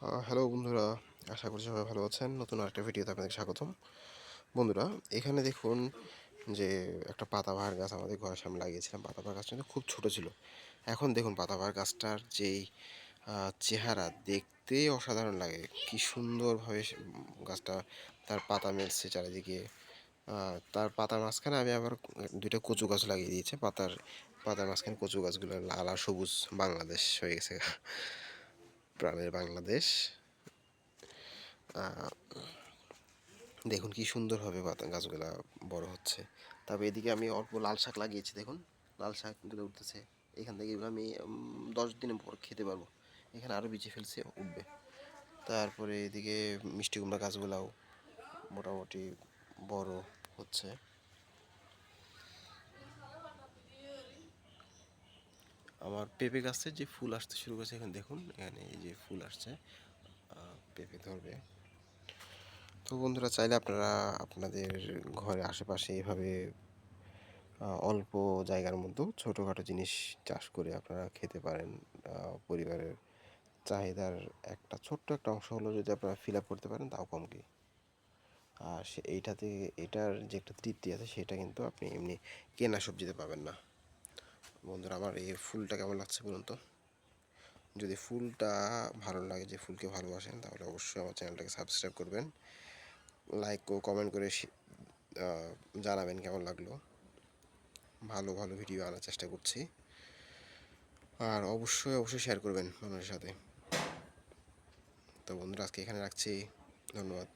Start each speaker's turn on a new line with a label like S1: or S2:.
S1: Hello বন্ধুরা, আশা করছি সবাই ভালো আছেন। নতুন আরেকটা ভিডিওতে আপনাদের স্বাগতম। বন্ধুরা, এখানে দেখুন যে একটা পাতাবাহার গাছ আমাদের ঘরের সামনে লাগিয়েছিলাম। পাতাবাহার গাছটা কিন্তু খুব ছোট ছিল। এখন দেখুন পাতাবাহার গাছটার যেই চেহারা দেখতে অসাধারণ লাগে। কি সুন্দরভাবে গাছটা তার পাতা মেলছে চারিদিকে। তার পাতার মাঝখানে আমি আবার দুইটা কচু গাছ লাগিয়ে দিয়েছি। পাতার পাতার মাঝখানে কচু গাছগুলো লাল আর সবুজ বাংলাদেশ হয়ে গেছে। প্রাণের বাংলাদেশ। দেখুন কি সুন্দরভাবে গাছগুলা বড় হচ্ছে। তবে এদিকে আমি অল্প লাল শাক লাগিয়েছি, দেখুন। লাল শাকগুলো উঠতেছে। এখান থেকে এগুলো আমি দশ দিনের পর খেতে পারব। এখানে আরও বিচে ফেলছে, উঠবে। তারপরে এদিকে মিষ্টি কুমড়া গাছগুলাও মোটামুটি বড় হচ্ছে আমার পেঁপে গাছের যে ফুল আসতে শুরু করেছে, এখানে দেখুন, এখানে এই যে ফুল আসছে পেঁপে ধরবে। তো বন্ধুরা, চাইলে আপনারা আপনাদের ঘরে আশেপাশে এভাবে অল্প জায়গার মধ্যেও ছোটোখাটো জিনিস চাষ করে আপনারা খেতে পারেন। পরিবারের চাহিদার একটা ছোট্ট একটা অংশ হলো যদি আপনারা ফিল আপ করতে পারেন, তাও কম কি? আর সে এইটাতে, এটার যে একটা তৃপ্তি আছে, সেটা কিন্তু আপনি এমনি কেনা সবজিতে পাবেন না। বন্ধুরা, আমার এই ফুলটা কেমন লাগছে বলুন তো? যদি ফুলটা ভালো লাগে, যে ফুলকে ভালোবাসেন, তাহলে অবশ্যই আমার চ্যানেলটাকে সাবস্ক্রাইব করবেন। লাইক ও কমেন্ট করে জানাবেন কেমন লাগল। ভালো ভালো ভিডিও আনার চেষ্টা করছি। আর অবশ্যই অবশ্যই শেয়ার করবেন মানুষের সাথে। তো বন্ধুরা, আজকে এখানে রাখছি। ধন্যবাদ।